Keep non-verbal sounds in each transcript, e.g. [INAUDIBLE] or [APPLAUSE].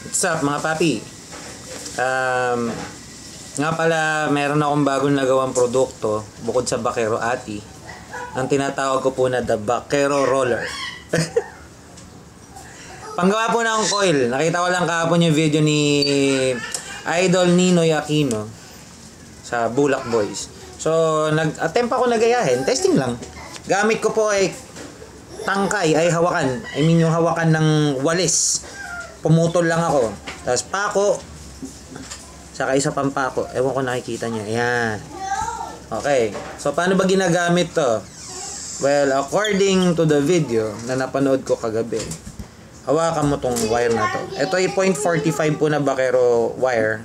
What's up mga papi? Um, nga pala, meron akong bagong nagawang produkto bukod sa Bakero Ati. Ang tinatawag ko po na the Bakero Roller. [LAUGHS] Panggawa po ng coil. Nakita ko lang kahapon yung video ni Idol Ninoy Aquino sa Bulak Boys. So, nag-attempt ako nagayahin. Testing lang. Gamit ko po ay tangkay, ay hawakan. I mean yung hawakan ng walis. Pumutol lang ako. Tapos pako. Saka isa pang pako. Ewan ko nakikita niya. Ayan. Okay. So, paano ba ginagamit to? Well, according to the video na napanood ko kagabi, hawakan mo tong wire na to. Ito ay 0.45 po na bakero wire.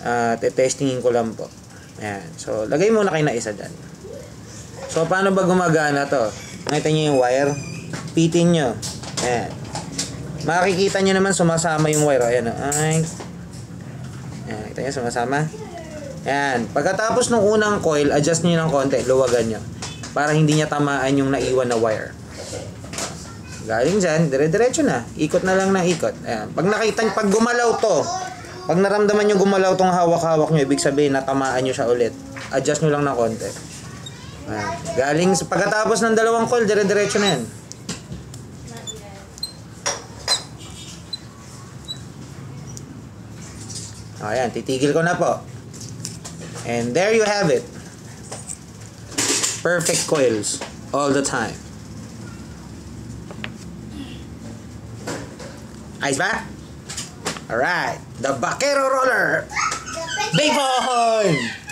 Uh, testingin ko lang po. Ayan. So, lagay muna kayo na isa dyan. So, paano ba gumagana to? Nakita niyo yung wire? Pitin nyo. Ayan. Makikita nyo naman sumasama yung wire. Ayan. oh. Ay. Ayan. Kita nyo sumasama? Ayan. Pagkatapos ng unang coil, adjust nyo ng konti. Luwagan nyo. Para hindi niya tamaan yung naiwan na wire. Galing dyan, dire-diretso na. Ikot na lang na ikot. Ayan. Pag nakita, pag gumalaw to, pag naramdaman nyo gumalaw tong hawak-hawak nyo, ibig sabihin natamaan nyo siya ulit. Adjust nyo lang ng konti. Ayan. Galing, pagkatapos ng dalawang coil, dire-diretso na yan. Ayan, titigil ko na po. And there you have it. Perfect coils all the time. Ayos ba? Alright. The Vaquero Roller. Big boy!